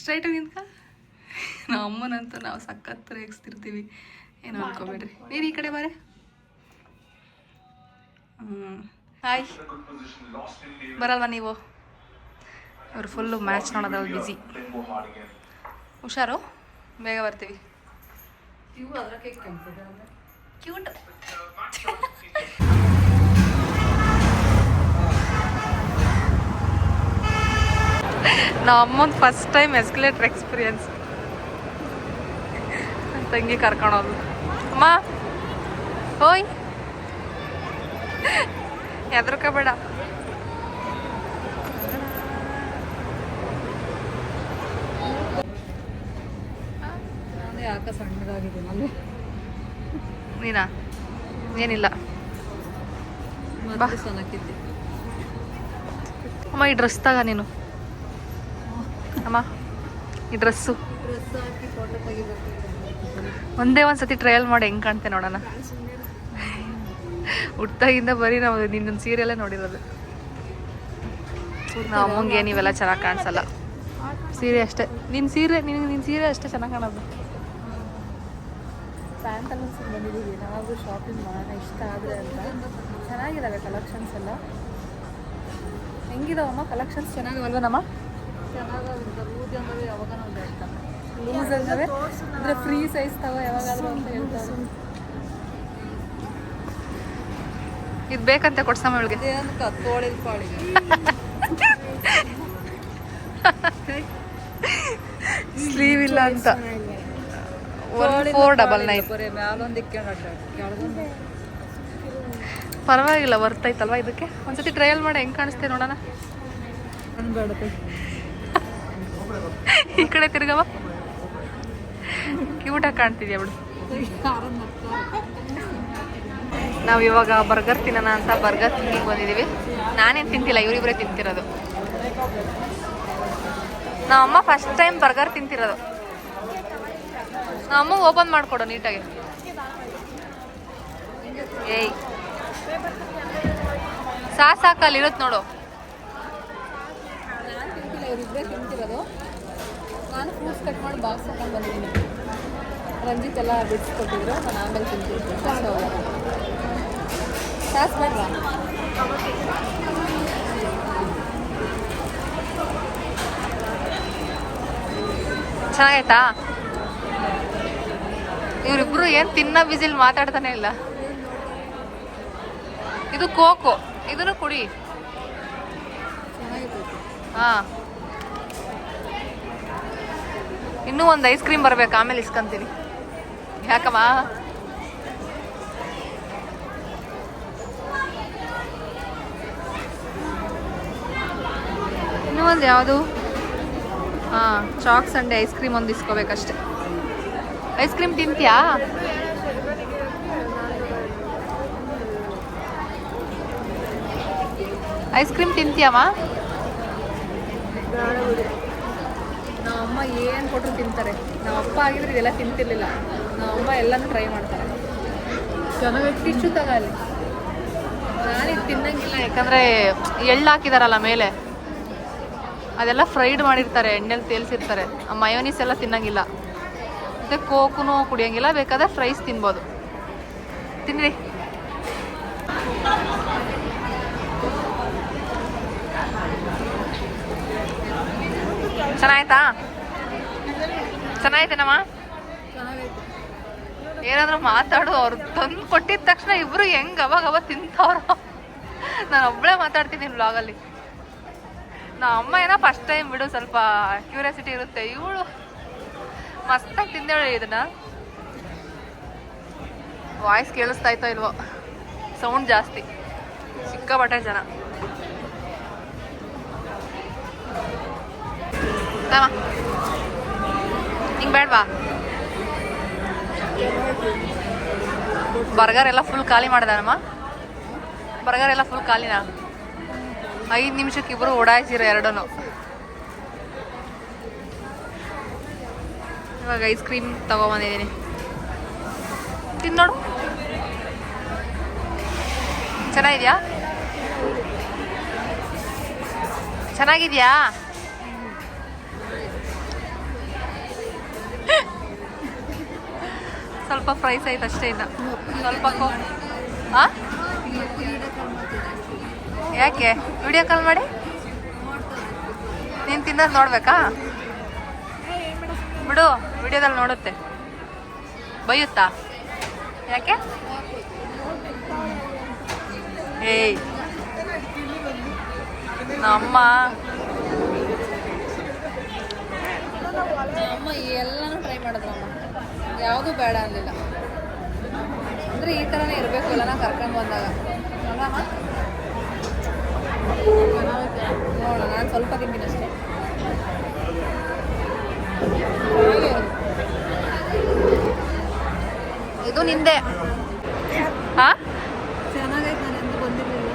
ಸ್ಟ್ರೈಟ್ ನಿಂತ್ಕ. ನಮ್ಮ ಅಮ್ಮನಂತೂ ನಾವು ಸಖತ್ ರೇಗಿಸ್ತಿರ್ತೀವಿ ಏನು ಅನ್ಕೋಬೇಡ್ರಿ. ನೀರು ಈ ಕಡೆ ಬಾರೆ. ಹ್ಞೂ ಹಾಯ್. ಬರಲ್ವಾ ನೀವು? ಇವರು ಫುಲ್ಲು ಮ್ಯಾಚ್ ನೋಡೋದ್ರಲ್ಲಿ ಬ್ಯುಸಿ ಹುಷಾರು? ಬೇಗ ಬರ್ತೀವಿ. ಕ್ಯೂಟ್ ನಮ್ಮ ಅಮ್ಮಂದು ಫಸ್ಟ್ ಟೈಮ್ ಎಸ್ಕಲೇಟರ್ ಎಕ್ಸ್ಪೀರಿಯನ್ಸ್ ತಂಗಿ ಕರ್ಕೊಳೋದು ಅಮ್ಮ. ಹೋಯ್. ಹೆದರ್ಕೋಬೇಡ. ಯಾಕೆ ಸಣ್ಣದಾಗಿದೆ ಅಲ್ಲಿ ನೀನಾ? ಏನಿಲ್ಲ. ಮತ್ತೆ ಸಣ್ಣಕ್ಕಿದ್ದೆ? ಅಮ್ಮ ಈ ಡ್ರೆಸ್ ತಗ ನೀನು. ಅಮ್ಮ ಈ ಡ್ರೆಸ್ಸು ಒಂದೇ ಒಂದು ಸತಿ ಟ್ರಯಲ್ ಮಾಡಿ ಹೆಂಗೆ ಕಾಣ್ತೆ ನೋಡೋಣ. ಹುಟ್ಟಾಗಿಂದ ಬರೀ ನಾವು ನಿನ್ನೊಂದು ಸೀರಿಯಲ್ಲೇ ನೋಡಿರೋದು. ನಮ್ಮ ಅಮ್ಮಂಗೆ ನೀವೆಲ್ಲ ಚೆನ್ನಾಗಿ ಕಾಣಿಸಲ್ಲ. ಸೀರೆ ಅಷ್ಟೇ. ನಿನ್ನ ಸೀರೆ ನಿನಗೆ ನಿನ್ನ ಸೀರೆ ಅಷ್ಟೇ ಚೆನ್ನಾಗಿ ಕಾಣೋದು. ಪ್ಯಾಂಟಲ್ಲೂ ಬಂದಿದ್ದೀವಿ. ನಾವು ಶಾಪಿಂಗ್ ಮಾಡೋಣ ಇಷ್ಟ ಆದರೆ ಅಂತ. ಚೆನ್ನಾಗಿದ್ದಾವೆ ಕಲೆಕ್ಷನ್ಸ್ ಎಲ್ಲ. ಹೆಂಗಿದಾವಮ್ಮ ಕಲೆಕ್ಷನ್ಸ್ ಚೆನ್ನಾಗಿವಲ್ವ ನಮ್ಮ? ಯಾವಾಗ ಅಂದರೆ? ಅಂದರೆ ಫ್ರೀ ಸೈಜ್ ತಗೋ ಯಾವಾಗಾದ್ರೂ ಅಂತ ಹೇಳ್ತಾರೆ. ಇದು ಬೇಕಂತ ಕೊಡ್ಸಮ್ಮ ಇವಳಿಗೆ ಸ್ಲೀವ್ ಇಲ್ಲ ಅಂತ. ಫೋರ್ ಡಬಲ್ ನೈನ್ ಪರವಾಗಿಲ್ಲ ಬರ್ತೈತಲ್ವಾ ಇದಕ್ಕೆ? ಒಂದ್ಸತಿ ಟ್ರಯಲ್ ಮಾಡಿ ಹೆಂಗೆ ಕಾಣಿಸ್ತೇವೆ ನೋಡೋಣ. ಈ ಕಡೆ ತಿರ್ಗವ. ಕ್ಯೂಟಾಗಿ ಕಾಣ್ತಿದ್ಯಾ ಬಿಡು. ನಾವು ಇವಾಗ ಬರ್ಗರ್ ತಿನ್ನೋಣ ಅಂತ ಬರ್ಗರ್ ತಿಂಡಿಗೆ ಬಂದಿದ್ದೀವಿ. ನಾನೇನು ತಿಂತಿಲ್ಲ ಇವರಿಬ್ಬರೇ ತಿಂತಿರೋದು. ನಮ್ಮ ಅಮ್ಮ ಫಸ್ಟ್ ಟೈಮ್ ಬರ್ಗರ್ ತಿಂತಿರೋದು. ನಮ್ಮ ಅಮ್ಮ ಓಪನ್ ಮಾಡಿಕೊಡು ನೀಟಾಗಿ. ಏಯ್. ಸಾ ಅಲ್ಲಿ ಇರುತ್ತೆ ನೋಡು. ತಿಂತಿರೋದು. ನಾನು ಕಟ್ ಮಾಡಿ ಬಾಕ್ಸ್ ಬಂದಿದ್ದೀನಿ. ರಂಜಿತ್ ಎಲ್ಲ ಬಿಡ್ಸ್ಕೊಟ್ಟಿದ್ರು, ನಾನು ಆಮೇಲೆ ತಿಂತಿದ್ದೆ ಸಾಸ್ ಬೇಡವಾ ಚೆನ್ನಾಗೈತಾ? ಇವರಿಬ್ರು ಏನ್ ತಿನ್ನ ಬಿಸಿಲ್ ಮಾತಾಡ್ತಾನೆ ಇಲ್ಲ. ಇದು ಕೋಕೋ. ಇದನ್ನು ಕುಡಿ. ಹಾ. ಇನ್ನೂ ಒಂದು ಐಸ್ ಕ್ರೀಮ್ ಬರ್ಬೇಕು ಆಮೇಲೆ ಇಸ್ಕೊಂತೀನಿ. ಯಾಕಮ್ಮ? ಒಂದು ಯಾವುದು? ಹಾಂ ಚಾಕ್ ಸಂಡೆ ಐಸ್ ಕ್ರೀಮ್ ಒಂದು ಇಸ್ಕೋಬೇಕಷ್ಟೆ. ಐಸ್ ಕ್ರೀಮ್ ತಿಂತೀಯಾ? ಐಸ್ ಕ್ರೀಮ್ ತಿಂತೀಯಮ್ಮ ನಮ್ಮ ಅಮ್ಮ ಏನು ಕೊಟ್ಟರು ತಿಂತಾರೆ. ನಮ್ಮ ಅಪ್ಪ ಆಗಿದ್ರೆ ಇದೆಲ್ಲ ತಿಂತಿರ್ಲಿಲ್ಲ. ನಮ್ಮ ಅಮ್ಮ ಎಲ್ಲನೂ ಟ್ರೈ ಮಾಡ್ತಾರೆ. ಚೆನ್ನಾಗಿ ಟಿಶ್ಯೂ ಅಲ್ಲಿ ನಾನು ತಿನ್ನಂಗಿಲ್ಲ. ಯಾಕಂದರೆ ಎಳ್ಳು ಹಾಕಿದಾರಲ್ಲ ಮೇಲೆ. ಅದೆಲ್ಲ ಫ್ರೈಡ್ ಮಾಡಿರ್ತಾರೆ ಎಣ್ಣೆಲಿ ತೇಲ್ಸಿರ್ತಾರೆ. ಆ ಮಯೋನೀಸ್ ಎಲ್ಲ ತಿನ್ನಂಗಿಲ್ಲ. ಮತ್ತು ಕೋಕುನು ಕುಡಿಯೋಂಗಿಲ್ಲ ಬೇಕಾದ್ರೆ ಫ್ರೈಸ್ ತಿನ್ಬೋದು. ತಿನ್ನಿರಿ ಚೆನ್ನಾಯ್ತಾ? ಚೆನ್ನಾಯ್ತೇನಮ್ಮ? ಏನಾದರೂ ಮಾತಾಡು ಅವ್ರು ತಂದು ಕೊಟ್ಟಿದ ತಕ್ಷಣ ಇಬ್ರು ಹೆಂಗ್ ಅವಾಗ ಅವಾಗ ತಿಂತವ್ರು. ನಾನು ಒಬ್ಳೆ ಮಾತಾಡ್ತೀನಿ ವ್ಲಾಗಲ್ಲಿ ನಾ ಅಮ್ಮ ಏನೋ ಫಸ್ಟ್ ಟೈಮ್ ಬಿಡು, ಸ್ವಲ್ಪ ಕ್ಯೂರಿಯಾಸಿಟಿ ಇರುತ್ತೆ. ಇವಳು ಮಸ್ತಾಗಿ ತಿಂದೇಳು ಇದನ್ನ. ವಾಯ್ಸ್ ಕೇಳಿಸ್ತಾ ಇತ್ತೋ ಇಲ್ವೋ? ಸೌಂಡ್ ಜಾಸ್ತಿ. ಸಿಕ್ಕಾಪಟ್ಟೆ ಜನ. ಹಿಂಗೆ ಬೇಡವಾ? ಬರ್ಗರ್ ಎಲ್ಲ ಫುಲ್ ಖಾಲಿ ಮಾಡಿದಾನಮ್ಮ? ಬರ್ಗರ್ ಎಲ್ಲ ಫುಲ್ ಖಾಲಿನಾ? ಐದು ನಿಮಿಷಕ್ಕೆ ಇಬ್ಬರು ಓಡಾಯಿಸಿರ ಎರಡೂ ಇವಾಗ ಐಸ್ ಕ್ರೀಮ್ ತಗೊಬಂದಿದ್ದೀನಿ ತಿನ್ನೋಡು ಚೆನ್ನಾಗಿದೆಯಾ? ಚೆನ್ನಾಗಿದೆಯಾ? ಸ್ವಲ್ಪ ಫ್ರೈಸ್ ಆಯ್ತು ಅಷ್ಟೇ ಇನ್ನು. ಸ್ವಲ್ಪ ಆ? ಯಾಕೆ? ವಿಡಿಯೋ ಕಾಲ್ ಮಾಡಿ? ನೀನು ತಿನ್ನೋದು ನೋಡ್ಬೇಕಾ? ಬಿಡು ವಿಡಿಯೋದಲ್ಲಿ ನೋಡುತ್ತೆ. ಬೈಯುತ್ತಾ? ಯಾಕೆ? ಏಯ್. ನಮ್ಮ ಅಮ್ಮ ಎಲ್ಲನೂ ಟ್ರೈ ಮಾಡಿದ್ರು ಅಮ್ಮ ಯಾವುದೂ ಬೇಡ ಅನ್ನಲಿಲ್ಲ ಅಂದರೆ ಈ ಥರನೇ ಇರಬೇಕು ಎಲ್ಲ ನಾವು ಕರ್ಕೊಂಡು ಬಂದಾಗ. ಅಲ್ಲಮ್ಮ? ನೋಡೋಣ ನಾನು ಸ್ವಲ್ಪ ತಿಂತೀನಿ ಅಷ್ಟೇ ಚೆನ್ನಾಗೇ ಇದೆ. ನಿಂದೆ. ಹಾ ಚೆನ್ನಾಗೈತೆ ನಾನು ಎಂದು ಬಂದಿರಲಿಲ್ಲ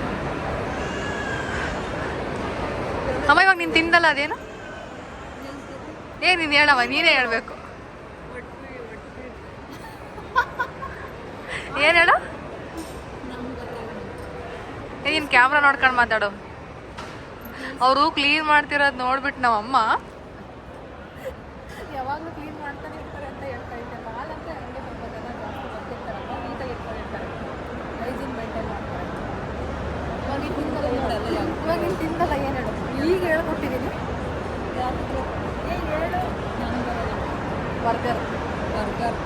ಅಮ್ಮ, ಇವಾಗ ನೀನು ತಿಂದಲ್ಲ ಅದೇನು? ಏ ನೀನು ಹೇಳವ? ನೀನೇ ಹೇಳಬೇಕು. ಏನು ಹೇಳು? ನೀನು ಕ್ಯಾಮ್ರಾ ನೋಡ್ಕೊಂಡು ಮಾತಾಡು. ಅವರು ಕ್ಲೀನ್ ಮಾಡ್ತಿರೋದು ನೋಡ್ಬಿಟ್ಟು ನಮ್ಮಮ್ಮ. ಯಾವಾಗಲೂ ಕ್ಲೀನ್ ಮಾಡ್ತಾನೆ ಇರ್ತಾರೆ ಅಂತ ಹೇಳ್ತಾ ಇದ್ದೆ. ಹಾಲಂತ ಹಂಗೆ ಸ್ವಲ್ಪ ಜನ ಜಾಸ್ತಿ ಬರ್ತಿರ್ತಾರಲ್ಲ ನೀಟಾಗಿ ಇಟ್ಕೊಂಡಿರ್ತಾರೆ. ಹೈಜೀನ್ ಮೇಂಟೈನ್ ಮಾಡ್ತಾರೆ. ಇವಾಗ ತಿಂದಲ್ಲ ನೋಡಲ್ಲ ಇವಾಗ ನೀನು ತಿಂದಲ್ಲ ಏನು ಹೇಳು ಈಗ ಹೇಳ್ಕೊಟ್ಟಿದ್ದೀನಿ ಬರ್ಗರ್. ಬರ್ಗರ್.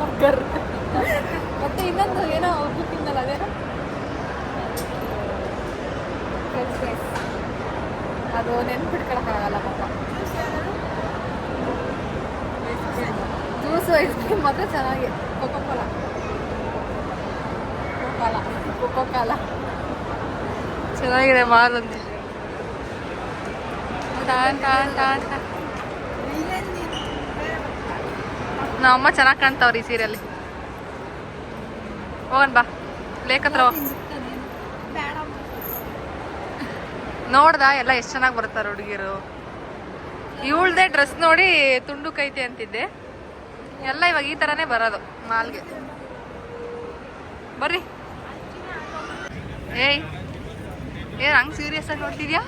ಬರ್ಗರ್. ಮತ್ತೆ ಇನ್ನೊಂದು ಏನೋ ಅವ್ರಿಗೂ ತಿನ್ನಲ್ಲ ಅದೇನೋ? ಫ್ರೆಂಚ್ ಫ್ರೈಸ್ ಅದು ನೆನ್ಪಿಟ್ಕೊಳಕ್ಕಾಗಲ್ಲ ಪಾಪ. ಜ್ಯೂಸು ಐಸ್ ಕ್ರೀಮ್ ಮಾತ್ರ ಚೆನ್ನಾಗಿ ಕೊಕೋ ಕೋಲ ಕೋಕಾಲ ಕೊಕೋ ಕಾಲ ಚೆನ್ನಾಗಿದೆ ಮಾರಂತೆ ಟಾನ್ ಟಾನ್ ಟಾನ್ ಟಾನ್. ನಮ್ಮ ಅಮ್ಮ ಚೆನ್ನಾಗಿ ಕಾಣ್ತಾವ್ರಿ ಈ ಸೀರೆಯಲ್ಲಿ ಹೋಗೋಣ ಬಾ. ಲೇಕ್ ಹತ್ರ ಹೋಗ್. ನೋಡ್ದ, ಎಲ್ಲ ಎಷ್ಟು ಚೆನ್ನಾಗಿ ಬರ್ತಾರೆ ಹುಡುಗಿರು. ಇವಳ್ದೆ ಡ್ರೆಸ್ ನೋಡಿ ತುಂಡು ಕೈತೆ ಅಂತಿದ್ದೆ. ಎಲ್ಲ ಇವಾಗ ಈ ಥರನೇ ಬರೋದು, ಮಾಲ್ಗೆ. ಬರ್ರಿ. ಏಯ್ ಏ ಹಂಗೆ ಸೀರಿಯಸ್ ಆಗಿ ನೋಡ್ತಿದ್ಯಾ?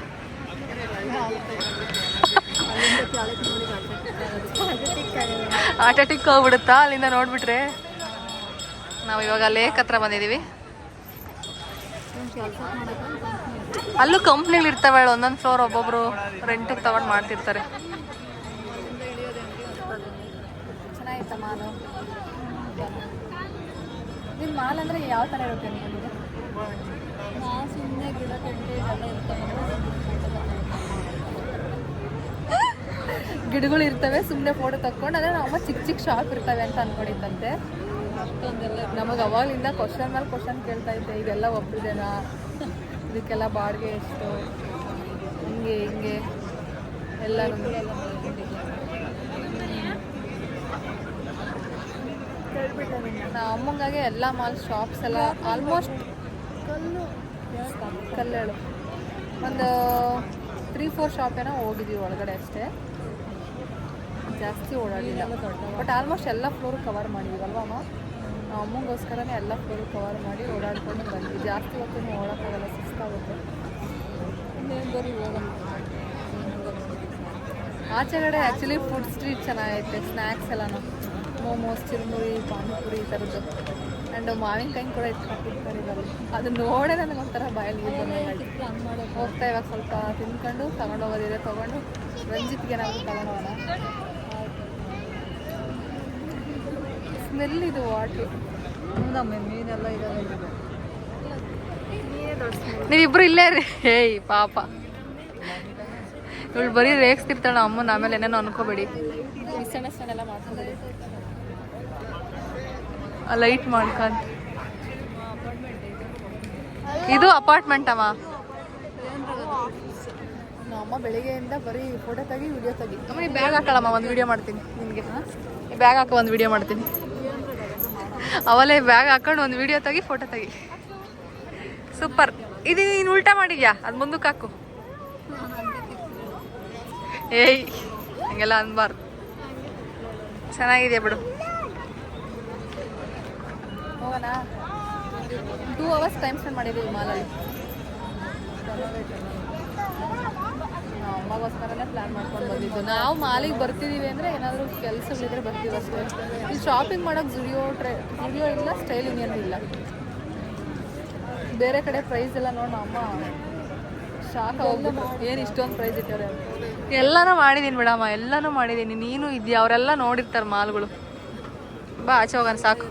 ಆಟೋಟಿಕ್ ಹೋಗ್ಬಿಡುತ್ತಾ ಅಲ್ಲಿಂದ ನೋಡ್ಬಿಟ್ರೆ. ನಾವು ಇವಾಗ ಲೇಕ್ ಹತ್ರ ಬಂದಿದೀವಿ. ಅಲ್ಲೂ ಕಂಪ್ನಿಗಳು ಇರ್ತವೆ ಒಂದೊಂದು ಫ್ಲೋರ್ ಒಬ್ಬೊಬ್ರು ರೆಂಟಿಗೆ ತಗೊಂಡು ಮಾಡ್ತಿರ್ತಾರೆ. ಚೆನ್ನಾಗಿತ್ತ ಮಾಲು? ನಿಮ್ಮ ಮಾಲ್ ಅಂದರೆ ಯಾವ ಥರ ಇರುತ್ತೆ ನಿಮಗೆ? ನಾ ಸುಮ್ಮನೆ ಗಿಡ ಗಿಡಗಳು ಇರ್ತವೆ ಸುಮ್ಮನೆ ಫೋಟೋ ತಕ್ಕೊಂಡು ಅದೇ ನಮ್ಮ ಚಿಕ್ಕ ಚಿಕ್ಕ ಶಾಪ್ ಇರ್ತವೆ ಅಂತ ಅನ್ಕೊಂಡಿದ್ದಂತೆ ನಮಗೆ ಅವಾಗಲಿಂದ ಕ್ವಶನ್ ಮೇಲೆ ಕ್ವಶನ್ ಕೇಳ್ತಾ ಇದ್ದೆ ಇದೆಲ್ಲ ಒಬ್ಬರಿದೇನಾ ಇದಕ್ಕೆಲ್ಲ ಬಾಡಿಗೆ ಎಷ್ಟು? ಹಿಂಗೆ ಹಿಂಗೆ. ಎಲ್ಲ ಅಮ್ಮಂಗಾಗೆ ಎಲ್ಲ ಮಾಲ್ ಶಾಪ್ಸ್ ಎಲ್ಲ ಆಲ್ಮೋಸ್ಟ್ ಕಲ್ಲು ಕಲ್ಲೇಳು. ಒಂದು ತ್ರೀ ಫೋರ್ ಶಾಪ್ ಏನೋ ಹೋಗಿದ್ವಿ ಒಳಗಡೆ ಅಷ್ಟೇ. ಜಾಸ್ತಿ ಓಡಾಡಿಲ್ಲ. ಬಟ್ ಆಲ್ಮೋಸ್ಟ್ ಎಲ್ಲ ಫ್ಲೋರ್ ಕವರ್ ಮಾಡಿದೀವಲ್ವಾ ಅಮ್ಮ? ನಾವು ಅಮ್ಮಂಗೋಸ್ಕರನೇ ಎಲ್ಲ ಫುಲ್ ಕವರ್ ಮಾಡಿ ಓಡಾಡ್ಕೊಂಡು ಬಂದ್ವಿ. ಜಾಸ್ತಿ ಹೊತ್ತು ಓಡೋಕ್ಕಾಗಲ್ಲ ಸುಸ್ತಾಗುತ್ತೆ. ಇನ್ನೇನು ಹೋಗೋಣ ಆಚೆಗಡೆ ಆ್ಯಕ್ಚುಲಿ ಫುಡ್ ಸ್ಟ್ರೀಟ್ ಚೆನ್ನಾಗೈತೆ ಸ್ನ್ಯಾಕ್ಸ್ ಎಲ್ಲನೂ. ಮೋಮೋಸ್ ಚಿರುಮುರಿ, ಪಾನಿಪುರಿ ಈ ಥರದ್ದು ಆ್ಯಂಡ್ ಮಾವಿನಕಾಯಿ ಕೂಡ ಇಟ್ಕೊಂಡಿರ್ತಾರೆ ಇವಾಗ. ಅದು ನೋಡೇ ನನಗೆ ಒಂಥರ ಬಾಯಲ್ಲಿ ಹೋಗ್ತಾ ಇವಾಗ ಸ್ವಲ್ಪ ತಿನ್ಕೊಂಡು ತಗೊಂಡು ಹೋಗೋದಿದೆ ತೊಗೊಂಡು. ರಂಜಿತ್ಗೆ ಏನಾದರೂ ತಗೊಂಡು ಹೋಗೋಣ ಸ್ಮೆಲ್ ಇದು ವಾಟ್ರು ಮೀನೆಲ್ಲ ಇದಾವೆ ನೀವಿಬ್ರು ಇಲ್ಲೇ ರೀ ಏಯ್ ಪಾಪ. ಇವಳು ಬರೀ ರೇಗಿಸ್ತಿರ್ತಾಳ ಅಮ್ಮನ ಆಮೇಲೆ ಏನೇನೋ ಅನ್ಕೋಬೇಡಿ. ಲೈಟ್ ಮಾಡ್ಕಂತ. ಇದು ಅಪಾರ್ಟ್ಮೆಂಟ್ ಅಮ್ಮ ಅಮ್ಮ ಬೆಳಿಗ್ಗೆಯಿಂದ ಬರೀ ಫೋಟೋ ತೆಗಿ ವಿಡಿಯೋ ತೆಗಿ. ಅಮ್ಮ ಈ ಬ್ಯಾಗ್ ಹಾಕಳಮ್ಮ ಒಂದು ವಿಡಿಯೋ ಮಾಡ್ತೀನಿ ನಿಮಗೆ ಬ್ಯಾಗ್ ಹಾಕೋ ಒಂದು ವಿಡಿಯೋ ಮಾಡ್ತೀನಿ. ಅವಲೇ ಬ್ಯಾಗ್ ಹಾಕೊಂಡು ಒಂದು ವಿಡಿಯೋ ತೆಗಿ ಫೋಟೋ ತೆಗಿ. ಸೂಪರ್ ಇದು ನೀನು ಉಲ್ಟಾ ಮಾಡಿದ್ಯಾ? ಅದು ಮುಂದಕ್ಕೆ ಹಾಕು. ಏಯ್, ಹಂಗೆಲ್ಲ ಅನ್ಬಾರ್ದು. ಚೆನ್ನಾಗಿದೆಯಾ ಬಿಡು. ಹೋಗೋಣ. ಟೂ ಅವರ್ಸ್ ಟೈಮ್ ಸ್ಪೆಂಡ್ ಮಾಡಿದ್ದೀವಿ ಮಾಲಲ್ಲಿ. ಅಮ್ಮಗೋಸ್ಕರನೇ ಪ್ಲ್ಯಾನ್ ಮಾಡ್ಕೊಂಡು ಬಂದಿದ್ದು. ನಾವು ಮಾಲಿಗೆ ಬರ್ತಿದ್ದೀವಿ ಅಂದರೆ ಏನಾದರೂ ಕೆಲಸಗಳಿದ್ರೆ ಬರ್ತೀವಿ ಅಷ್ಟೇ. ಈ ಶಾಪಿಂಗ್ ಮಾಡೋಕ್ಕೆ ಜುಡಿಯೋ ಟ್ರೈ ಜುಡಿಯೋ ಇಲ್ಲ ಸ್ಟೈಲ್ ಇನ್ನೇನು ಇಲ್ಲ. ಬೇರೆ ಕಡೆ ಪ್ರೈಸ್ ಎಲ್ಲ ನೋಡಿ ಅಮ್ಮ ಶಾಕ್ ಏನು ಇಷ್ಟೊಂದು ಪ್ರೈಸ್ ಇಟ್ಟವ್ರೆ ಎಲ್ಲನೂ ಎಲ್ಲಾನು ಮಾಡಿದೀನಿ ಬಿಡಮ್ಮ ಎಲ್ಲಾನು ಮಾಡಿದ್ದೀನಿ ನೀನು ಇದೆಯಾ ಅವರೆಲ್ಲ ನೋಡಿರ್ತಾರೆ ಮಾಲ್ಗಳು. ಬಾ ಆಚೆ ಹೋಗೋಣ ಸಾಕು.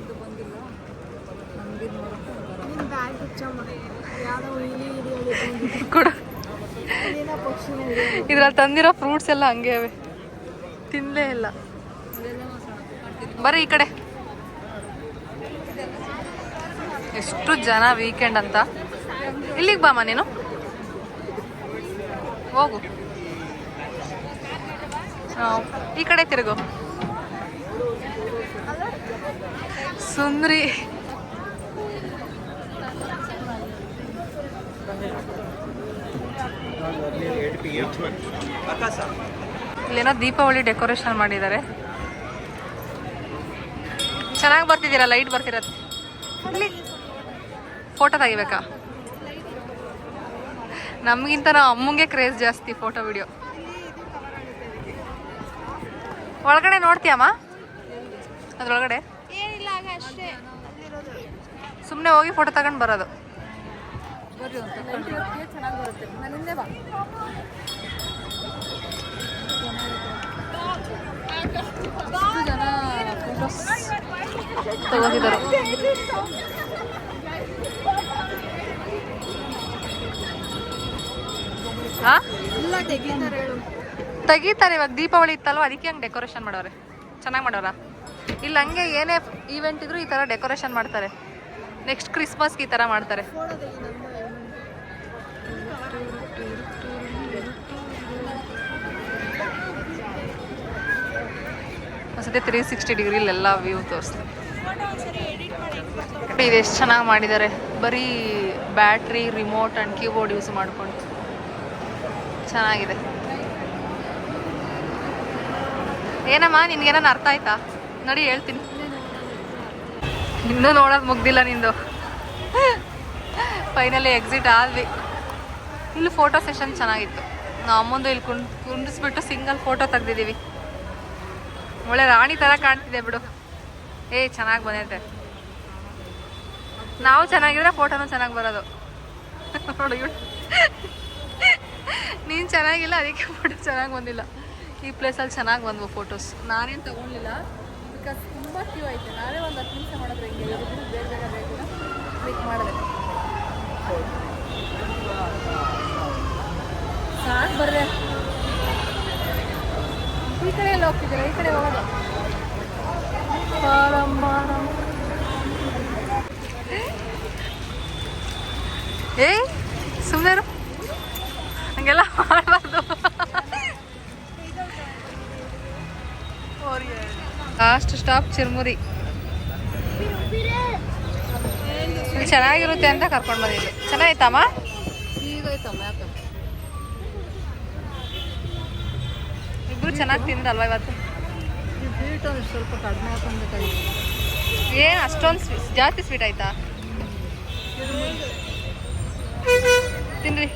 ಕೊಡು. ಇದ್ರಲ್ಲಿ ತಂದಿರೋ ಫ್ರೂಟ್ಸ್ ಎಲ್ಲ ಹಂಗೆ ಅವೆ ತಿನ್ಲೇ ಇಲ್ಲ. ಬರ್ರಿ ಈ ಕಡೆ. ಎಷ್ಟು ಜನ ವೀಕೆಂಡ್ ಅಂತ? ಇಲ್ಲಿಗೆ ಬಾಮ ನೀನು? ಹೋಗು. ಈ ಕಡೆ ತಿರುಗು. ಸುಂದ್ರಿ. ಇಲ್ಲೇನೋ ದೀಪಾವಳಿ ಡೆಕೋರೇಷನ್ ಮಾಡಿದ್ದಾರೆ. ಚೆನ್ನಾಗಿ ಬರ್ತಿದ್ದೀರ? Light ಬರ್ತಿರತ್ತೆ photo ತೆಗಿಬೇಕಾ? ನಮಗಿಂತ ನಾವು ಅಮ್ಮಂಗೆ ಕ್ರೇಜ್ ಜಾಸ್ತಿ ಫೋಟೋ ವಿಡಿಯೋ. ಒಳಗಡೆ ನೋಡ್ತೀಯಮ್ಮ? ಅದ್ರೊಳಗಡೆ? ಸುಮ್ಮನೆ ಹೋಗಿ ಫೋಟೋ ತಗೊಂಡು ಬರೋದು. ಚೆನ್ನಾಗಿ ಬರುತ್ತೆ ನನ್ನಿಂದೆ ಬಾ. ಜನ ಫೋಟೋಸ್ ತೆಗಿತಾರೆ ಇವಾಗ ದೀಪಾವಳಿ ಇತ್ತಲ್ವ? ಅದಕ್ಕೆ ಹಂಗೆ ಡೆಕೋರೇಷನ್ ಮಾಡೋರೆ? ಚೆನ್ನಾಗಿ ಮಾಡೋರ? ಇಲ್ಲ ಹಂಗೆ ಏನೇ ಈವೆಂಟ್ ಇದ್ರು ಈ ಥರ ಡೆಕೋರೇಷನ್ ಮಾಡ್ತಾರೆ. ನೆಕ್ಸ್ಟ್ ಕ್ರಿಸ್ಮಸ್ಗೆ ಈ ಥರ ಮಾಡ್ತಾರೆ. ಒಂದ್ಸತಿ ತ್ರೀ ಸಿಕ್ಸ್ಟಿ ಡಿಗ್ರಿಲೆಲ್ಲ ವ್ಯೂ ತೋರಿಸ್ತೀವಿ ಇದು ಎಷ್ಟು ಚೆನ್ನಾಗಿ ಮಾಡಿದ್ದಾರೆ ಬರೀ battery remote and keyboard use ಮಾಡಿಕೊಂಡು. ಚೆನ್ನಾಗಿದೆ. ಏನಮ್ಮ ನಿನ್ಗೇನೋ ಅರ್ಥ ಆಯ್ತಾ? ನೋಡಿ ಹೇಳ್ತೀನಿ. ಇನ್ನೂ ನೋಡೋದು ಮುಗ್ದಿಲ್ಲ ನಿಂದು. ಫೈನಲಿ ಎಕ್ಸಿಟ್ ಆದ್ವಿ. ಇಲ್ಲಿ ಫೋಟೋ ಸೆಷನ್ ಚೆನ್ನಾಗಿತ್ತು. ನಾವು ಅಮ್ಮಂದು ಇಲ್ಲಿ ಕುಂಡ್, ಕುಂಡಿಸ್ಬಿಟ್ಟು ಸಿಂಗಲ್ ಫೋಟೋ ತೆಗ್ದಿದ್ದೀವಿ ಒಳ್ಳೆ ರಾಣಿ ತರ ಕಾಣ್ತಿದೆ ಬಿಡು. ಏ, ಚೆನ್ನಾಗಿ ಬಂದೈತೆ. ನಾವು ಚೆನ್ನಾಗಿದ್ರೆ ಫೋಟೋನು ಚೆನ್ನಾಗಿ ಬರೋದು. ನೋಡು ನೀನು ಚೆನ್ನಾಗಿಲ್ಲ, ಅದಕ್ಕೆ ಫೋಟೋ ಚೆನ್ನಾಗಿ ಬಂದಿಲ್ಲ. ಈ ಪ್ಲೇಸಲ್ಲಿ ಚೆನ್ನಾಗಿ ಬಂದ್ವು ಫೋಟೋಸ್ ನಾನೇನು ತಗೊಳ್ಳಿಲ್ಲ ಬಿಕಾಸ್ ತುಂಬ ಕ್ಯೂ ಐತೆ ನಾನೇ ಒಂದು ಹತ್ತು ನಿಮಿಷ ಮಾಡಿದ್ರೆ ಹಿಂಗೆ ಬೇರೆ ಬೇರೆ ಬೇಕು ಮಾಡಿದೆ ಕಡೆ ಎಲ್ಲ ಹೋಗ್ತಿದ್ದೀರಾ? ಈ ಕಡೆ ಹೋಗೋದು. ಏ ಸುಮ್ಮನೆ ಹಂಗೆಲ್ಲ ಮಾಡಬಾರ್ದು. ಲಾಸ್ಟ್ ಸ್ಟಾಪ್ ಚಿರ್ಮುರಿ. ಚೆನ್ನಾಗಿರುತ್ತೆ ಅಂತ ಕರ್ಕೊಂಡು ಬಂದಿದ್ದೆ ಚೆನ್ನಾಗಿತ್ತಮ್ಮ? ಚೆನ್ನಾಗಿ ತಿಂದಲ್ವ ಇವತ್ತು? ಈ ಬೀಟ್ ಒಂದು ಸ್ವಲ್ಪ ಕಡಿಮೆ ಏನು ಅಷ್ಟೊಂದು ಸ್ವೀಟ್ ಜಾಸ್ತಿ ಸ್ವೀಟ್ ಆಯ್ತಾ? ತಿನ್ರಿ.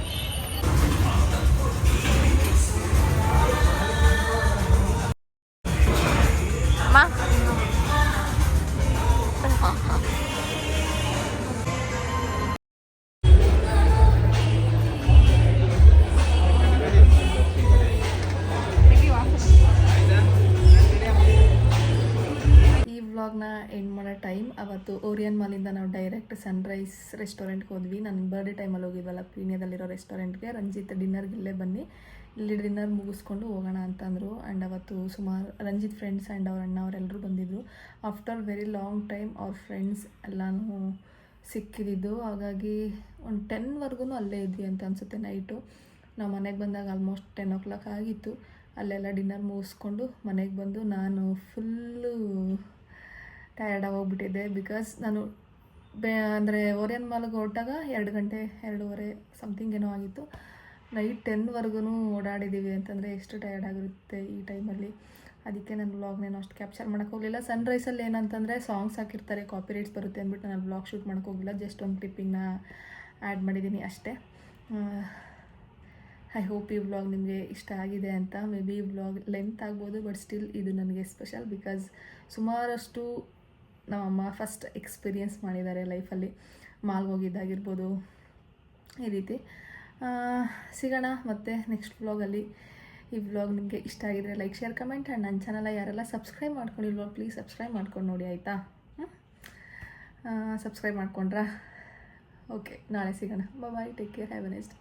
ಡೈರೆಕ್ಟ್ ಸನ್ರೈಸ್ ರೆಸ್ಟೋರೆಂಟ್ಗೆ ಹೋದ್ವಿ. ನನ್ನ ಬರ್ಡೇ ಟೈಮಲ್ಲಿ ಹೋಗಿದ್ವಲ್ಲ, ಪೀಣ್ಯದಲ್ಲಿರೋ ರೆಸ್ಟೋರೆಂಟ್ಗೆ ರಂಜಿತ್ ಡಿನ್ನರ್ಗೆ ಇಲ್ಲೇ ಬನ್ನಿ. ಇಲ್ಲಿ ಡಿನ್ನರ್ ಮುಗಿಸ್ಕೊಂಡು ಹೋಗೋಣ ಅಂತಂದರು ಆ್ಯಂಡ್ ಅವತ್ತು ಸುಮಾರು ರಂಜಿತ್ ಫ್ರೆಂಡ್ಸ್ ಆ್ಯಂಡ್ ಅವ್ರ ಅಣ್ಣ ಅವರೆಲ್ಲರೂ ಬಂದಿದ್ದರು ಆಫ್ಟರ್ ವೆರಿ ಲಾಂಗ್ ಟೈಮ್ ಅವ್ರ ಫ್ರೆಂಡ್ಸ್ ಎಲ್ಲನೂ ಸಿಕ್ಕಿದ್ದು ಹಾಗಾಗಿ ಒಂದು ಟೆನ್ವರೆಗೂ ಅಲ್ಲೇ ಇದ್ವಿ ಅಂತ ಅನಿಸುತ್ತೆ ನೈಟು ನಾವು ಮನೆಗೆ ಬಂದಾಗ ಆಲ್ಮೋಸ್ಟ್ ಟೆನ್ ಓ ಕ್ಲಾಕ್ ಆಗಿತ್ತು. ಅಲ್ಲೆಲ್ಲ ಡಿನ್ನರ್ ಮುಗಿಸ್ಕೊಂಡು ಮನೆಗೆ ಬಂದು ನಾನು ಫುಲ್ಲು ಟಯರ್ಡ್ ಹೋಗ್ಬಿಟ್ಟಿದ್ದೆ. ಬಿಕಾಸ್ ನಾನು ಅಂದರೆ ಓರಿಯನ್ ಮಾಲ್ಗೆ ಹೊರಟಾಗ ಎರಡು ಗಂಟೆ, ಎರಡೂವರೆ ಸಮಥಿಂಗ್ ಏನೋ ಆಗಿತ್ತು. ನೈಟ್ ಟೆನ್ವರೆಗೂ ಓಡಾಡಿದ್ದೀವಿ ಅಂತಂದರೆ ಎಷ್ಟು ಟಯರ್ಡ್ ಆಗಿರುತ್ತೆ ಈ ಟೈಮಲ್ಲಿ ಅದಕ್ಕೆ ನಾನು ವ್ಲಾಗ್ನೇನು ಅಷ್ಟು ಕ್ಯಾಪ್ಚರ್ ಮಾಡೋಕ್ಕೆ ಹೋಗಲಿಲ್ಲ. ಸನ್ರೈಸಲ್ಲಿ ಏನಂತಂದರೆ ಸಾಂಗ್ಸ್ ಹಾಕಿರ್ತಾರೆ ಕಾಪಿ ರೈಟ್ಸ್ ಬರುತ್ತೆ ಅಂದ್ಬಿಟ್ಟು ನಾನು ವ್ಲಾಗ್ ಶೂಟ್ ಮಾಡೋಕ್ಕೆ ಹೋಗಿಲ್ಲ ಜಸ್ಟ್ ಒಂದು ಕ್ಲಿಪ್ಪಿಂಗ್ನ ಆ್ಯಡ್ ಮಾಡಿದ್ದೀನಿ ಅಷ್ಟೇ. ಐ ಹೋಪ್ ಈ ವ್ಲಾಗ್ ನಿಮಗೆ ಇಷ್ಟ ಆಗಿದೆ ಅಂತ. ಮೇ ಬಿ ಈ ವ್ಲಾಗ್ ಲೆಂತ್ ಆಗ್ಬೋದು ಬಟ್ ಸ್ಟಿಲ್ ಇದು ನನಗೆ ಸ್ಪೆಷಲ್ ಬಿಕಾಸ್ ಸುಮಾರಷ್ಟು ನಮ್ಮಮ್ಮ ಫಸ್ಟ್ ಎಕ್ಸ್ಪೀರಿಯನ್ಸ್ ಮಾಡಿದ್ದಾರೆ ಲೈಫಲ್ಲಿ ಮಾಲ್ಗೆ ಹೋಗಿದ್ದಾಗಿರ್ಬೋದು ಈ ರೀತಿ. ಸಿಗೋಣ ಮತ್ತು ನೆಕ್ಸ್ಟ್ ವ್ಲಾಗಲ್ಲಿ ಈ ವ್ಲಾಗ್ ನಿಮಗೆ ಇಷ್ಟ ಆಗಿದ್ರೆ ಲೈಕ್ ಶೇರ್ ಕಮೆಂಟ್ ಆ್ಯಂಡ್ ನನ್ನ ಚಾನಲ್ ಯಾರೆಲ್ಲ ಸಬ್ಸ್ಕ್ರೈಬ್ ಮಾಡ್ಕೊಂಡಿಲ್ವೋ ಪ್ಲೀಸ್ ಸಬ್ಸ್ಕ್ರೈಬ್ ಮಾಡ್ಕೊಂಡು ನೋಡಿ ಆಯಿತಾ? ಸಬ್ಸ್ಕ್ರೈಬ್ ಮಾಡ್ಕೊಂಡ್ರಾ? ಓಕೆ ನಾಳೆ ಸಿಗೋಣ. Bye take care have a nest